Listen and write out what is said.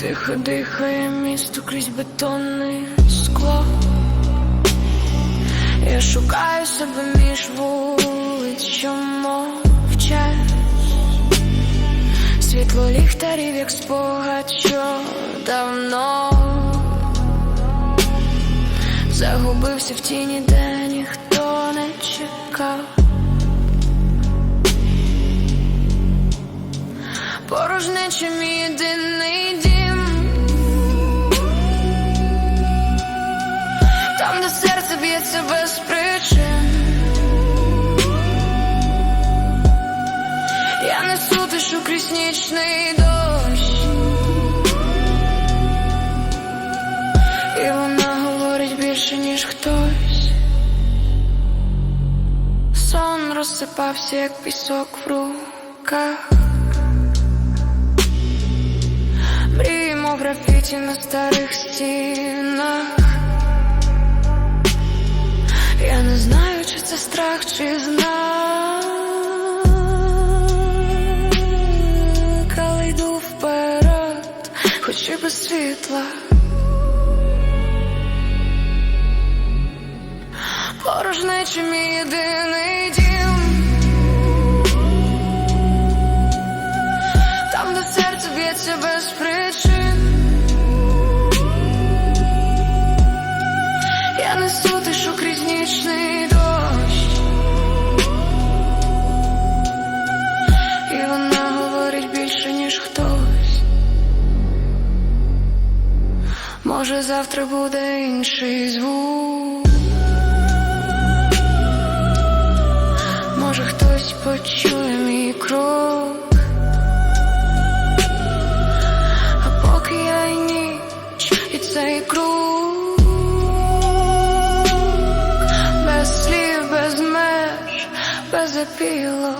Тихо дихає місто крізь бетонне скло. Я шукаю себе між вулиць, що мовчать. Світло ліхтарів, як спогад, що давно загубився в тіні, де ніхто не чекав. Б'ється без причин. Я несу тишу крізь нічний дощ, і вона говорить більше, ніж хтось. Сон розсипався, як пісок в руках. Мріємо графіті на старих стінах. Я не знаю, чи це страх, чи знак, але йду вперед, хоч і без світла. Порожнечі мій єдиний дім. Там, де серце б'ється без Може, завтра буде інший звук. Може, хтось почує мій крок. А поки я ніч, і цей круг без слів, без меж, без опілок.